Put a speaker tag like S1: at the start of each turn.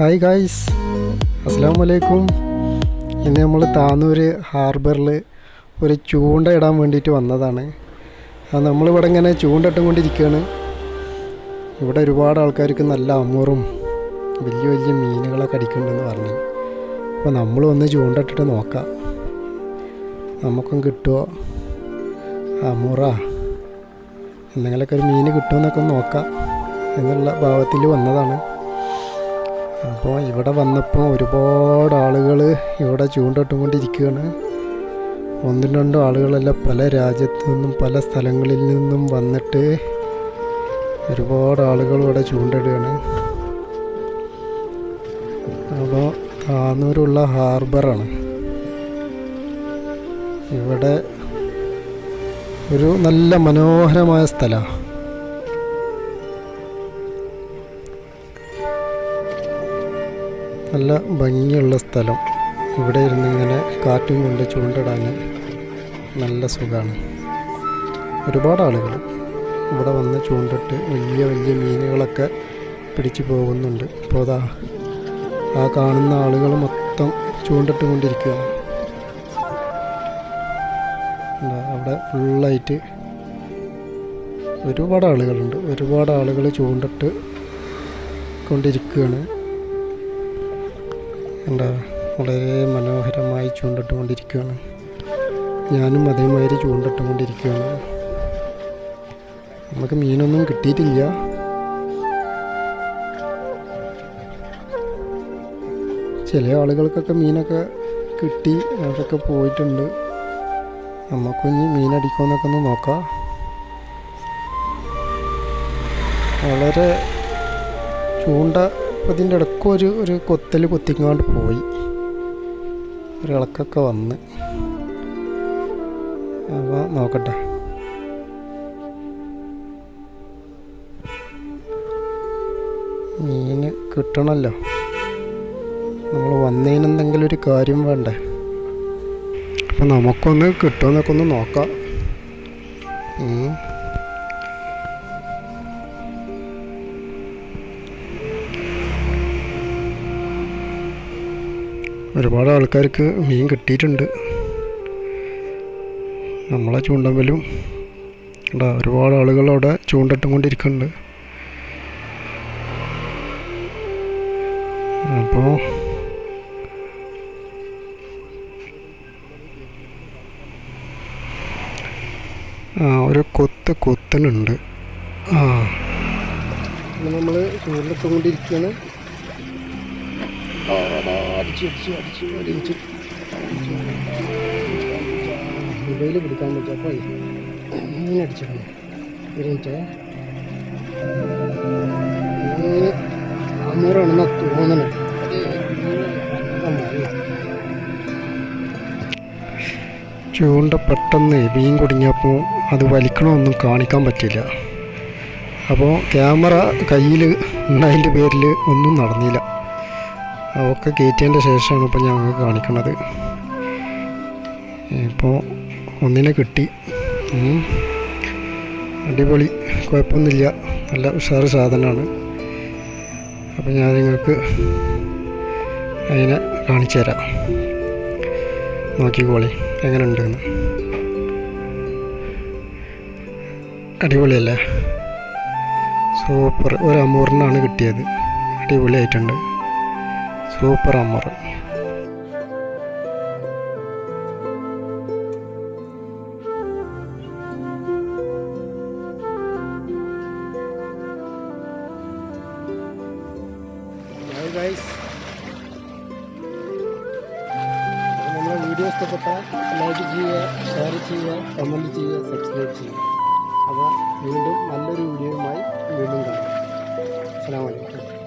S1: Hi guys അസ്സാം വലൈക്കും ഇന്ന് നമ്മൾ താന്നൂർ ഹാർബറിൽ ഒരു ചൂണ്ട ഇടാൻ വേണ്ടിയിട്ട് വന്നതാണ്. അത് നമ്മളിവിടെ ഇങ്ങനെ ചൂണ്ട ഇട്ടുകൊണ്ടിരിക്കുകയാണ് ഇവിടെ ഒരുപാട് ആൾക്കാർക്ക് നല്ല അമൂറും വലിയ വലിയ മീനുകളൊക്കെ അടിക്കുന്നുണ്ടെന്ന് പറഞ്ഞു. അപ്പോൾ നമ്മൾ ഒന്ന് ചൂണ്ട ഇട്ടിട്ട് നോക്കാം. നമുക്കും കിട്ടുമോ അമൂറ. എന്തെങ്കിലുമൊക്കെ ഒരു മീൻ കിട്ടുമോ എന്നൊക്കെ നോക്കാം. എന്നുള്ള ഭാവത്തിൽ വന്നതാണ്. അപ്പോൾ ഇവിടെ വന്നപ്പോൾ ഒരുപാട് ആളുകൾ ഇവിടെ ചൂണ്ടിട്ടുകൊണ്ടിരിക്കുകയാണ്. ഒന്നും രണ്ടും ആളുകളല്ല പല രാജ്യത്തു നിന്നും പല സ്ഥലങ്ങളിൽ നിന്നും വന്നിട്ട് ഒരുപാട് ആളുകൾ ഇവിടെ ചൂണ്ടിടുകയാണ്. അപ്പോൾ താനൂരുള്ള ഹാർബറാണ്. ഇവിടെ ഒരു നല്ല മനോഹരമായ സ്ഥലമാണ്. നല്ല ഭംഗിയുള്ള സ്ഥലം. ഇവിടെ ഇരുന്ന് ഇങ്ങനെ കാറ്റും കൊണ്ട് ചൂണ്ടിടാനും നല്ല സുഖമാണ് ഒരുപാട് ആളുകൾ ഇവിടെ വന്ന് ചൂണ്ടിട്ട് വലിയ വലിയ മീനുകളൊക്കെ പിടിച്ചു പോകുന്നുണ്ട്. ഇപ്പോൾ അതാ ആ കാണുന്ന ആളുകൾ മൊത്തം ചൂണ്ടിട്ട് കൊണ്ടിരിക്കുകയാണ് അവിടെ ഫുള്ളായിട്ട് ഒരുപാട് ആളുകളുണ്ട്. ഒരുപാട് ആളുകൾ ചൂണ്ടിട്ട് കൊണ്ടിരിക്കുകയാണ്. എന്താ വളരെ മനോഹരമായി ചൂണ്ടിട്ടുകൊണ്ടിരിക്കുകയാണ്. ഞാനും അതേമാതിരി ചൂണ്ടിട്ടുകൊണ്ടിരിക്കുകയാണ്. നമുക്ക് മീനൊന്നും കിട്ടിയിട്ടില്ല. ചില ആളുകൾക്കൊക്കെ മീനൊക്കെ കിട്ടി അവരൊക്കെ പോയിട്ടുണ്ട്. നമുക്കിനി മീനടിക്കുമെന്നൊക്കെ ഒന്ന് നോക്കാം. വളരെ ചൂണ്ട അപ്പോൾ ഇതിന്റെ ഇടയ്ക്ക് ഒരു ഒരു കൊത്തൽ കൊത്തിങ്ങാണ്ട് പോയി. ഒരു ഇളക്കൊക്കെ വന്ന്. അപ്പോൾ നോക്കട്ടെ. മീൻ കിട്ടണമല്ലോ നമ്മൾ വന്നതിനെന്തെങ്കിലും ഒരു കാര്യം വേണ്ടേ? അപ്പോൾ നമുക്കൊന്ന് കിട്ടുമെന്നൊക്കെ ഒന്ന് നോക്കാം. ഒരുപാട് ആൾക്കാർക്ക് മീൻ കിട്ടിയിട്ടുണ്ട്. നമ്മളെ ചൂണ്ടമ്പലും ഇവിടെ ഒരുപാട് ആളുകൾ അവിടെ ചൂണ്ടിട്ടും കൊണ്ടിരിക്കുന്നുണ്ട്. അപ്പോൾ ആ ഒരു കൊത്ത് കൊത്തനുണ്ട്. ആ. നമ്മൾ ചൂണ്ടിട്ടുകൊണ്ടിരിക്കുകയാണ് മൊബൈൽ പിടിക്കാൻ പറ്റും അപ്പോൾ ഇങ്ങനെ അടിച്ചിടണം ഒരു മിനിറ്റ് അന്നൂറാണെന്നാ തോന്നണേ ചൂണ്ട പെട്ടെന്ന് മീൻ കുടുങ്ങിയപ്പോൾ അത് വലിക്കണമൊന്നും കാണിക്കാൻ പറ്റില്ല അപ്പോൾ ക്യാമറ കയ്യിൽ ഉണ്ടായതിന്റെ പേരിൽ ഒന്നും നടന്നില്ല. അതൊക്കെ കയറ്റിയതിന്റെ ശേഷമാണ് ഇപ്പോൾ ഞാൻ കാണിക്കുന്നത് ഇപ്പോൾ ഒന്നിനെ കിട്ടി. അടിപൊളി. കുഴപ്പമൊന്നുമില്ല. നല്ല ഉഷാറ് സാധനമാണ്. അപ്പോൾ ഞാൻ നിങ്ങൾക്ക് അതിനെ കാണിച്ചു തരാം. നോക്കിക്കോളി. എങ്ങനെ ഉണ്ടെന്ന് അടിപൊളിയല്ലേ? സൂപ്പർ. ഒരു അമൂറിനാണ് കിട്ടിയത്. അടിപൊളിയായിട്ടുണ്ട്. സൂപ്പർ അമർ. നമ്മളെ വീഡിയോ ഇഷ്ടപ്പെട്ടാൽ ലൈക്ക് ചെയ്യുക ഷെയർ ചെയ്യുക കമന്റ് ചെയ്യുക സബ്സ്ക്രൈബ് ചെയ്യുക. അപ്പോൾ വീണ്ടും നല്ലൊരു വീഡിയോയുമായി വീണ്ടും കാണാം.